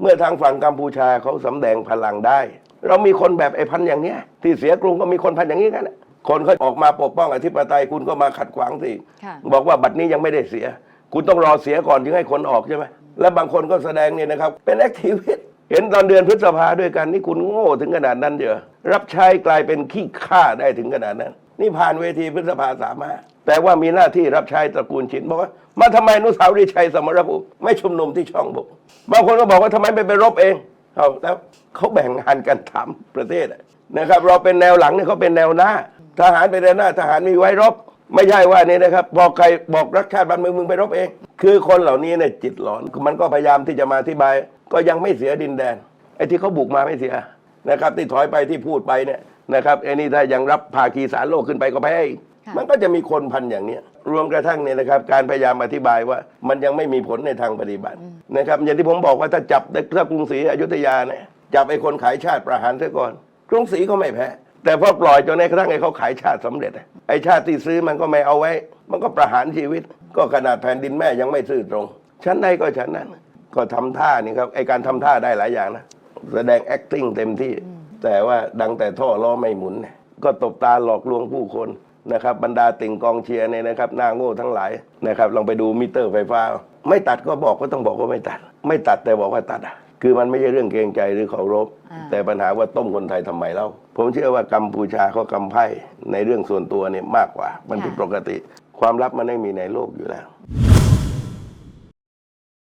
เมื่อทางฝั่งกัมพูชาเขาสำแดงพลังได้ เรามีคนแบบไอ้พันอย่างเนี้ย ที่เสียกรุงก็มีคนพันอย่างนี้กันน่ะคนเขาออกมาปกป้องอธิปไตยคุณก็มาขัดขวางสิค่ะบอกว่าบัตรนี้ยังไม่ได้เสีย คุณต้องรอเสียก่อนถึงให้คนออกใช่ไหมแล้วบางคนก็แสดงเนี่ยนะครับ เป็นแอคทีวิสต์เห็นตอนเดือนพฤษภาด้วยกันนี่คุณโง่ถึงขนาดนั้นเดียวรับใช้กลายเป็นขี้ข้าได้ถึงขนาดนั้น นี่ผ่านเวทีพฤษภาสามาแต่ว่ามีหน้าที่รับใช้ตระกูลชินบอกว่า มาทำไมนุสาวรีชัยสมรภูมิไม่ชุมนุมที่ช่องบุกบางคนก็บอกว่าทำไมไม่ไปรบเองเอาแล้วเขาแบ่งงานกันทำประเทศนะครับ เราเป็นแนวหลังเนี่ยเขาเป็นแนวหน้า ทหารเป็นแนวหน้า ทหารมีไว้รบ ไม่ใช่ว่านี่นะครับพอกใครบอกรักชาติบ้านเมืองมึงไปรบเอง คือคนเหล่านี้เนี่ยจิตหลอนมันก็พยายามที่จะมาอธิบาย ก็ยังไม่เสียดินแดนไอ้ที่เขาบุกมาไม่เสีย นะครับที่ถอยไปที่พูดไปเนี่ยนะครับไอ้นี่ถ้ายังรับภาคีสารโลกขึ้นไปก็แพ้อีกค่ะมันก็จะมีคนพันอย่างเนี้ยรวมกระทั่งเนี่ยนะครับการพยายามอธิบายว่ามันยังไม่มีผลในทางปฏิบัตินะครับอย่างที่ผมบอกว่าถ้าจับถ้ากรุงศรีอยุธยาเนี่ยจับไอ้คนขายชาติประหารซะก่อน กรุงศรีก็ไม่แพ้ แต่พอปล่อยจนในกระทั่งไอ้เขาขายชาติสำเร็จอะไอ้ชาติที่ซื้อมันก็ไม่เอาไว้ มันก็ประหารชีวิต ก็ขนาดแผ่นดินแม่ยังไม่ซื่อตรงชั้นใดก็ชั้นนั้นก็ทำท่านี่ครับไอ้การทำท่าได้หลายอย่างนะ แสดง acting เต็มที่ แต่ว่าดังแต่ท่อล้อไม่หมุนเนี่ยก็ตบตาหลอกลวงผู้คนนะครับบรรดาติ่งกองเชียร์เนี่ยนะครับหน้าโง่ทั้งหลายนะครับลองไปดูมิเตอร์ไฟฟ้า ไม่ตัดก็บอกก็ต้องบอกว่าไม่ตัด ไม่ตัดแต่บอกว่าตัดอะคือมันไม่ใช่เรื่องเกรงใจหรือเคารพอ่าแต่ปัญหาว่าต้มคนไทยทำไมเล่าผมเชื่อว่ากัมพูชาเขากำไพ่ในเรื่องส่วนตัวเนี่ยมากกว่า มันผิดปกติ ความลับมันไม่มีในโลกอยู่แล้ว